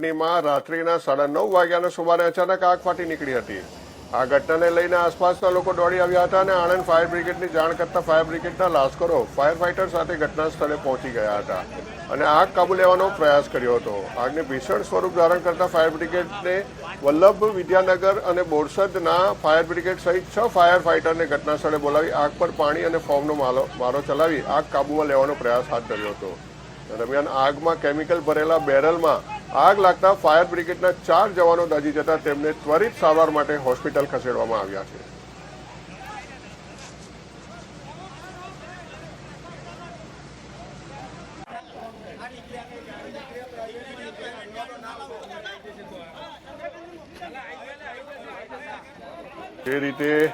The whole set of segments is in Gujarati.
કંપનીમાં રાત્રિના સાડા નવ વાગ્યાના સુમારે અચાનક આગ ફાટી નીકળી હતી. આ ઘટનાને લઈને આસપાસના લોકો દોડી આવ્યા હતા અને આણંદ ફાયર બ્રિગેડની જાણ કરતા ફાયર બ્રિગેડના લાશ્કરો ફાયર ફાઇટર સાથે ઘટના સ્થળે પહોંચી ગયા હતા અને આગ કાબુ લેવાનો પ્રયાસ કર્યો હતો. આગને ભીષણ સ્વરૂપ ધારણ કરતા ફાયર બ્રિગેડને વલ્લભ વિદ્યાનગર અને બોરસદના ફાયર બ્રિગેડ સહિત છ ફાયર ફાઇટરને ઘટના સ્થળે બોલાવી આગ પર પાણી અને ફોર્મનો માલો, મારો ચલાવી આગ કાબૂમાં લેવાનો પ્રયાસ હાથ ધર્યો હતો. દરમિયાન આગમાં કેમિકલ ભરેલા બેરલમાં આગ લાગતા ફાયર બ્રિગેડના ચાર જવાનો દાજી જતા તેમને ત્વરિત સારવાર માટે હોસ્પિટલ ખસેડવામાં આવ્યા છે. જે રીતે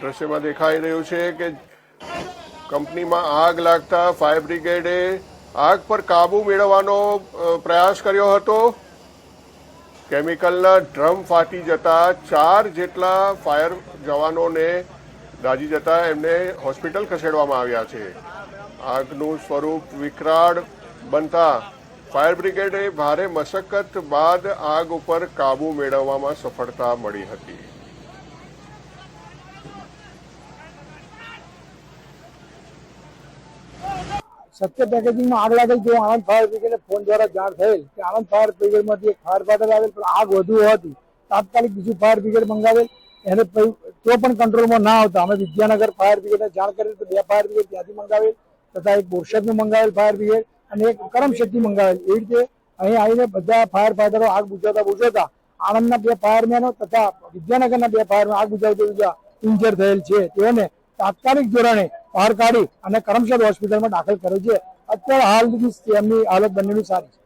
દ્રશ્યમાં દેખાઈ રહ્યું છે કે કંપનીમાં આગ લાગતા ફાયર બ્રિગેડે આગ પર કાબુ મેળવવાનો પ્રયાસ કર્યો હતો. કેમિકલના ડ્રમ ફાટી જતા ચાર જેટલા ફાયર જવાનોને દાજી જતા એમને હોસ્પિટલ ખસેડવામાં આવ્યા છે. આગનું સ્વરૂપ વિકરાળ બનતા ફાયર બ્રિગેડે ભારે મશક્કત બાદ આગ ઉપર કાબુ મેળવવામાં સફળતા મળી હતી. સત્ય પેકેજિંગમાં આગ લાગેલ જો આણંદ ફાયર બ્રિગેડને ફોન દ્વારા જાણ થયેલ કે આણંદ ફાયર બ્રિગેડમાંથી એક ફાયર ફાઈટર આવેલ, પણ આગ વધુ હોવાથી તાત્કાલિક બીજું ફાયર બ્રિગેડ મંગાવેલ. એને તો પણ કંટ્રોલમાં ના આવતા. અમે વિદ્યાનગર ફાયર બ્રિગેડને જાણ કરેલ તો બે ફાયર બ્રિગેડ ત્યાંથી મંગાવેલ તથા એક બોરસદનું મંગાવેલ ફાયર બ્રિગેડ અને એક કરમશેટ્ટી મંગાવેલ. એવી રીતે અહીં આવીને બધા ફાયર ફાઈટરો આગ બુઝાવતા બુઝાવતા આણંદના બે ફાયરમેનો તથા વિદ્યાનગરના બે ફાયરમેન આગ બુઝાવતા બુઝા ઇન્જર થયેલ છે. તેઓને તાત્કાલિક ધોરણે બહાર કાઢી અને કરમસદ હોસ્પિટલમાં દાખલ કર્યો છે. અત્યારે હાલ એમની હાલત બંનેની સારી છે?